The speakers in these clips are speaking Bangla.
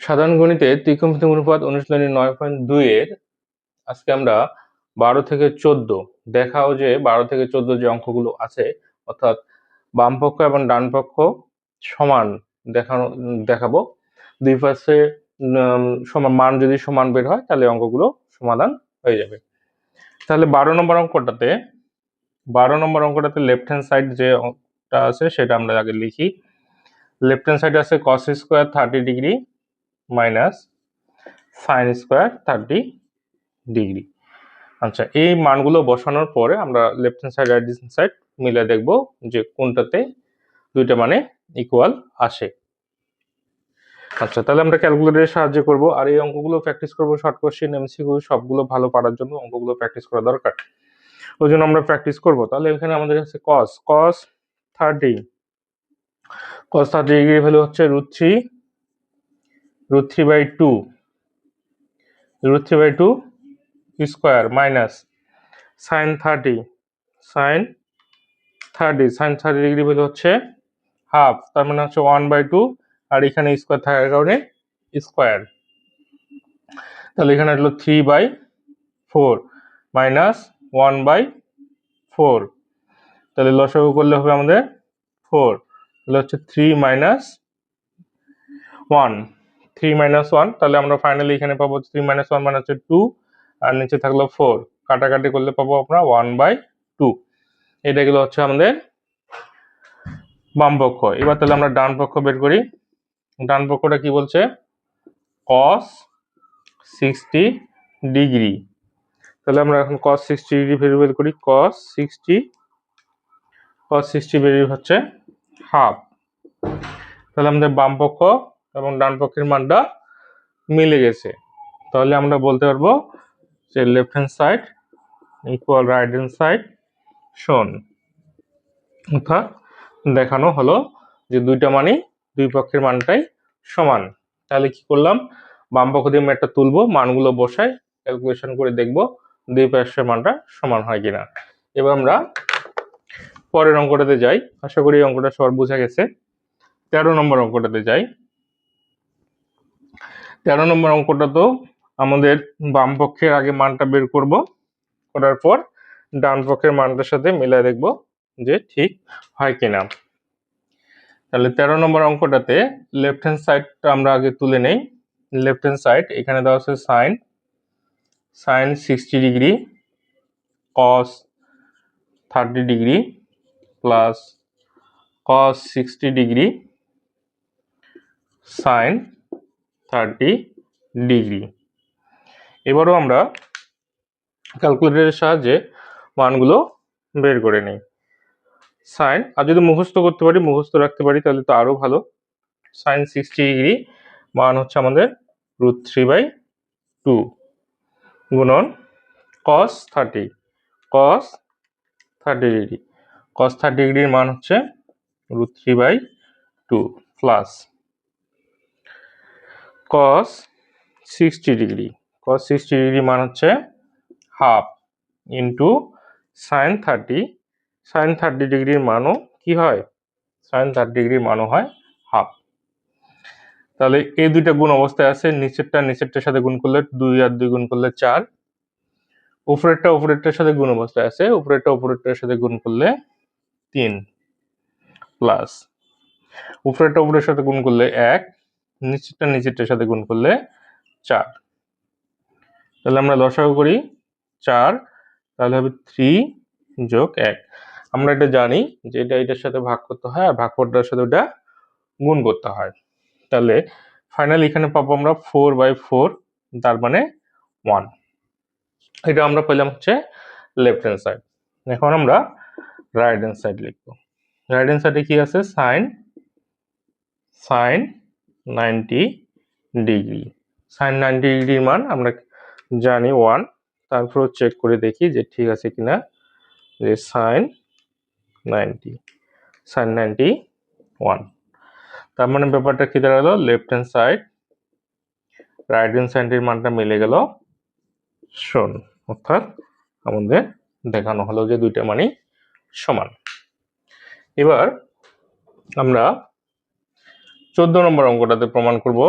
সাধারণ গণিতে ত্রিকোণমিতি অনুপাত অনুশীলনী নয় পয়েন্ট দুই এর আজকে আমরা বারো থেকে চোদ্দ দেখাও যে বারো থেকে চোদ্দ যে অঙ্কগুলো আছে, অর্থাৎ বাম পক্ষ এবং ডান পক্ষ সমান দেখানো, দেখাবো। দুই পাশে সমান, মান যদি সমান বের হয়, তাহলে অঙ্কগুলো সমাধান হয়ে যাবে। তাহলে বারো নম্বর অঙ্কটাতে, বারো নম্বর অঙ্কটাতে লেফট হ্যান্ড সাইড যে অঙ্কটা আছে, সেটা আমরা আগে লিখি। লেফট হ্যান্ড সাইড আছে cos square thirty degree minus sine square thirty degree. আচ্ছা এই মানগুলো বসানোর পরে আমরা left hand side right hand side মিলে দেখব যে কোনটাতে দুইটা মানে ইকুয়াল আসে। আচ্ছা তাহলে আমরা ক্যালকুলেটরের সাহায্য করব। আর এই অঙ্কগুলো প্র্যাকটিস করব শর্ট কোশ্চেন এমসিকিউ সবগুলো ভালো পারার জন্য অঙ্কগুলো প্র্যাকটিস করা দরকার। ওই জন্য আমরা প্র্যাকটিস করব। তাহলে এখানে আমাদের কাছে cos cos thirty cos thirty degree value হচ্ছে root three root 3 by 2 root 3 by 2 square minus sin 30 sin 30 sin 30 degree value হচ্ছে হাফ তার মানে হচ্ছে 1 বাই 2 আর এখানে স্কোয়ার থাকার কারণে স্কোয়ার তাহলে এখানে হলো 3 বাই 4 মাইনাস 1 বাই 4 তাহলে লসাগু করলে হবে আমাদের 4 তাহলে হচ্ছে 3 মাইনাস 1 থ্রি মাইনাস ওয়ান তাহলে আমরা ফাইনালি এখানে পাবো থ্রি মাইনাস ওয়ান মানে হচ্ছে টু আর নিচে থাকল ফোর কাটাকাটি করলে পাবো আমরা ওয়ান বাই টু এটা গেলো হচ্ছে আমাদের বাম পক্ষ। এবার তাহলে আমরা ডান পক্ষ বের করি। ডান পক্ষটা কি বলছে? কস সিক্সটি ডিগ্রি তাহলে আমরা এখন কস সিক্সটি ডিগ্রি ভেরিয়েবল করি। Cos sixty cos sixty variable হচ্ছে হাফ তাহলে আমাদের বাম পক্ষ এবং ডান পক্ষের মানটা মিলে গেছে। তাহলে আমরা বলতে পারব যে left hand side equal right hand side শোন অর্থাৎ দেখানো হলো যে দুইটা মানই দুই পক্ষের মানটাই সমান। তাহলে কি করলাম? বাম পক্ষ দিয়ে ম্যাটটা তুলবো, মানগুলো বসাই ক্যালকুলেশন করে দেখব দুই পাশের মানটা সমান হয় কিনা। এবার আমরা পরের অঙ্কটাতে যাই। আশা করি অঙ্কটা সবার বোঝা গেছে। তেরো নম্বর অঙ্কটাতে যাই। তেরো নম্বর অঙ্কটা তো আমাদের বাম পক্ষের আগে মানটা বের করব। করার পর ডান পক্ষের মানটার সাথে মিলাই দেখব যে ঠিক হয় কিনা। তাহলে তেরো নম্বর অঙ্কটাতে লেফট হ্যান্ড সাইডটা আমরা আগে তুলে নেই। লেফট হ্যান্ড সাইড এখানে দেওয়া আছে sine sine sixty degree cos thirty degree plus cos sixty degree sine thirty degree. এবারও আমরা ক্যালকুলেটরের সাহায্যে মানগুলো বের করে নিই। সাইন আর যদি মুখস্থ করতে পারি, মুখস্থ রাখতে পারি, তাহলে তো আরও ভালো। সাইন সিক্সটি ডিগ্রি মান হচ্ছে আমাদের রুট থ্রি বাই টু গুণন cos thirty cos thirty degree cos thirty ডিগ্রির মান হচ্ছে root three by two plus cos sixty degree cos sixty degree মান হচ্ছে half into sine thirty sine thirty ডিগ্রির মানও কি হয়? সাইন থার্টি ডিগ্রির মানও হয় হাফ তাহলে এই দুইটা গুণ অবস্থায় আছে, নিচেরটা নিচেরটার সাথে গুণ করলে দুই আর দুই গুণ করলে চার। উপরেরটা উপরেরটার সাথে গুণ অবস্থায় আছে, উপরেরটা উপরেরটার সাথে গুণ করলে তিন। প্লাস উপরেরটা উপরের সাথে গুণ করলে এক। নিচেরটা নিচেরটার সাথে গুণ করলে চার। তাহলে আমরা লসাগু করি চার, তাহলে হবে থ্রি যোগ এক। আমরা এটা জানি যে এটা এটার সাথে ভাগ করতে হয় আর ভাগ করটার সাথে ওটা গুণ করতে হয়। তাহলে ফাইনালি এখানে পাবো আমরা ফোর বাই ফোর তার মানে ওয়ান এটা আমরা পেলাম হচ্ছে লেফট হ্যান্ড সাইড এখন আমরা রাইট হ্যান্ড সাইড লিখব। রাইট হ্যান্ড সাইডে কি আছে? Sine sine ninety degree sine ninety ডিগ্রির মান আমরা জানি ওয়ান তারপর চেক করে দেখি যে ঠিক আছে কিনা যে sine ninety sine ninety one তার মানে ব্যাপারটা কি দাঁড়াল? Left hand side right hand সাইডের মানটা মিলে গেল শোন অর্থাৎ আমাদের দেখানো হলো যে দুইটা মানই সমান। এবার আমরা চোদ্দ নম্বর অঙ্কটাতে প্রমাণ করব।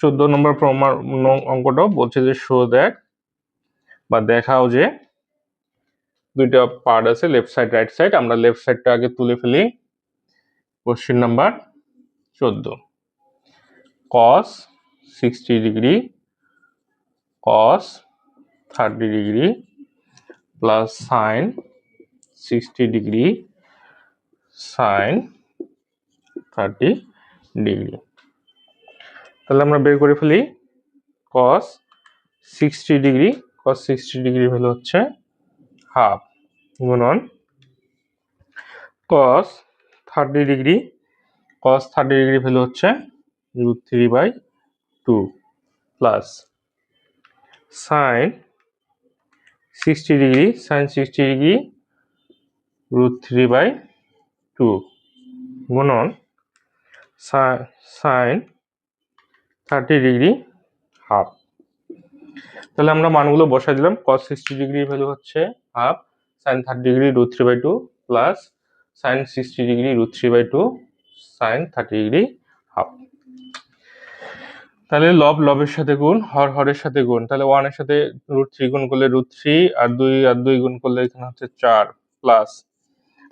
চোদ্দ নম্বর প্রমাণ অঙ্কটাও বলছে যে শো দেখ বা দেখাও যে, দুইটা পার্ট আছে লেফট সাইড রাইট সাইড আমরা লেফট সাইডটা আগে তুলে ফেলি। কোশ্চেন নাম্বার চোদ্দ। Cos sixty degree cos thirty degree plus sine sixty degree sine thirty degree. তাহলে আমরা বের করে ফেলি cos sixty degree. Cos sixty degree value হচ্ছে হাফ। গুণন cos thirty degree. Cos thirty degree value হচ্ছে root three by two plus sine sixty degree. Sine sixty degree root three by two গুণন সাইন থার্টি ডিগ্রি হাফ তাহলে আমরা মানগুলো বসাই দিলাম। কস সিক্সটি ডিগ্রি ভ্যালু হচ্ছে half sine thirty degree root three by two plus sine sixty degree root three by two sine thirty degree half তাহলে লব লবের সাথে গুণ, হর হরের সাথে গুণ। তাহলে ওয়ানের সাথে রুট থ্রি গুণ করলে রুট থ্রি আর দুই আর দুই গুণ করলে এখানে হচ্ছে চার প্লাস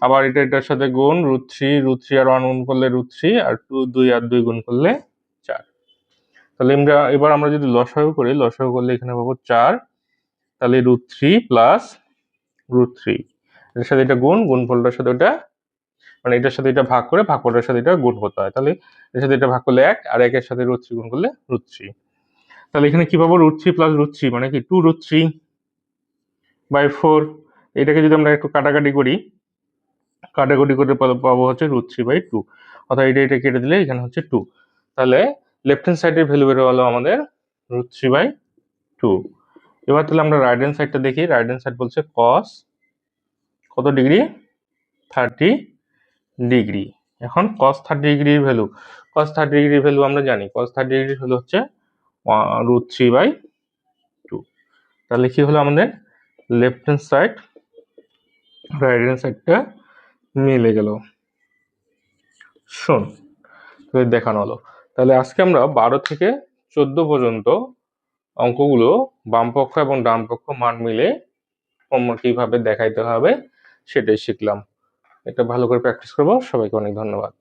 আবার এটা, এটার সাথে গুণ, রুট থ্রি রুট থ্রি আর ওয়ান গুণ করলে রুট থ্রি আর টু, দুই আর দুই গুণ করলে চার। তাহলে আমরা, এবার আমরা যদি লসাগু করি, লসাগু করলে এখানে পাবো চার। তাহলে root three plus root three. এটার সাথে এটা গুণ গুণ ফলটার সাথে ওটা মানে এটার সাথে এটা ভাগ করে ভাগফলটার সাথে এটা গুণ করতে হয়। তাহলে এর সাথে এটা ভাগ করলে এক আর একের সাথে রুট থ্রি গুণ করলে রুট থ্রি। তাহলে এখানে কি পাবো? Root three plus root three মানে কি? Two root three by four. এটাকে যদি আমরা একটু কাটাকাটি করি কাটাকুটি করে পাবো- হচ্ছে রুট থ্রি বাই টু অর্থাৎ এটা এটা কেটে দিলে এখানে হচ্ছে টু তাহলে লেফট হ্যান্ড সাইডের ভ্যালু বেরো হলো আমাদের রুট থ্রি বাই টু এবার তাহলে আমরা রাইট হ্যান্ড সাইডটা দেখি। রাইট হ্যান্ড সাইড বলছে কস কত ডিগ্রি থার্টি ডিগ্রি এখন কস থার্টি ডিগ্রির ভ্যালু কস থার্টি ডিগ্রির ভ্যালু আমরা জানি। কস থার্টি ডিগ্রির ভ্যালু হচ্ছে রুট থ্রি বাই টু তাহলে কি হলো আমাদের? Left hand side right hand সাইডটা মিলে গেল। শোন তোদের দেখানো হলো। তাহলে আজকে আমরা বারো থেকে চোদ্দ পর্যন্ত অঙ্কগুলো বাম পক্ষ এবং ডান পক্ষ মান মিলে কীভাবে দেখাইতে হবে সেটাই শিখলাম। এটা ভালো করে প্র্যাকটিস করব। সবাইকে অনেক ধন্যবাদ।